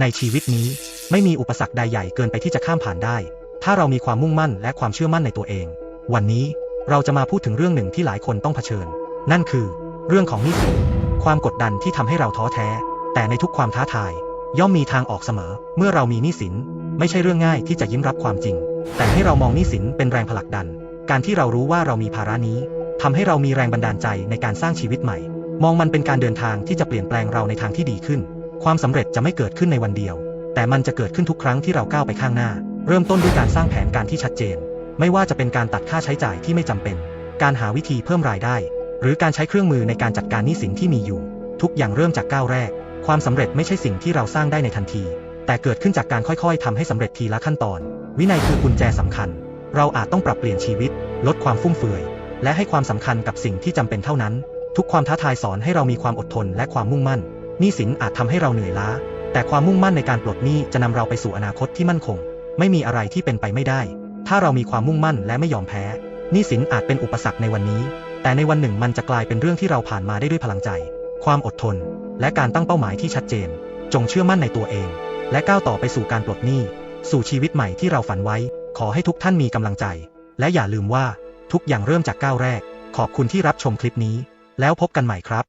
ในชีวิตนี้ไม่มีอุปสรรคใดใหญ่เกินไปที่จะข้ามผ่านได้ ถ้าเรามีความมุ่งมั่นและความเชื่อมั่นในตัวเอง วันนี้เราจะมาพูดถึงเรื่องหนึ่งที่หลายคนต้องเผชิญ นั่นคือ เรื่องของหนี้สินความกดดันที่ทำให้เราท้อแท้ แต่ในทุกความท้าทาย ย่อมมีทางออกเสมอ เมื่อเรามีหนี้สิน ไม่ใช่เรื่องง่ายที่จะยิ้มรับความจริง แต่ให้เรามองหนี้สินเป็นแรงผลักดัน การที่เรารู้ว่าเรามีภาระนี้ทำให้เรามีแรงบันดาลใจในการสร้างชีวิตใหม่ มองมันเป็นการเดินทางที่จะเปลี่ยนแปลงเราในทางที่ดีขึ้น ความสำเร็จจะไม่เกิดขึ้นในวันเดียว แต่มันจะเกิดขึ้นทุกครั้งที่เราก้าวไปข้างหน้า เริ่มต้นด้วยการสร้างแผนการที่ชัดเจน ไม่ว่าจะเป็นการตัดค่าใช้จ่ายที่ไม่จำเป็น การหาวิธีเพิ่มรายได้ หรือการใช้เครื่องมือในการจัดการหนี้สินที่มีอยู่ ทุกอย่างเริ่มจากก้าวแรก ความสำเร็จไม่ใช่สิ่งที่เราสร้างได้ในทันที แต่เกิดขึ้นจากการค่อยๆทำให้สำเร็จทีละขั้นตอน วินัยคือกุญแจสำคัญ เราอาจต้องปรับเปลี่ยนชีวิต ลดความฟุ่มเฟือย และให้ความสำคัญกับสิ่งที่จำเป็นเท่านั้น ทุกความท้าทายสอนให้เรามีความอดทนและความมุ่งมั่น หนี้สินอาจทำให้เราเหนื่อยล้า แต่ความมุ่งมั่นในการปลดหนี้จะนำเราไปสู่อนาคตที่มั่นคง ไม่มีอะไรที่เป็นไปไม่ได้ ถ้าเรามีความมุ่งมั่นและไม่ยอมแพ้หนี้สินอาจเป็นอุปสรรคในวันนี้ แต่ในวันหนึ่งมันจะกลายเป็นเรื่องที่เราผ่านมาได้ด้วยพลังใจ ความอดทน และการตั้งเป้าหมายที่ชัดเจน จงเชื่อมั่นในตัวเอง และก้าวต่อไปสู่การปลดหนี้ สู่ชีวิตใหม่ที่เราฝันไว้ ขอให้ทุกท่านมีกำลังใจ และอย่าลืมว่าทุกอย่างเริ่มจากก้าวแรก ขอบคุณที่รับชมคลิปนี้ แล้วพบกันใหม่ครับ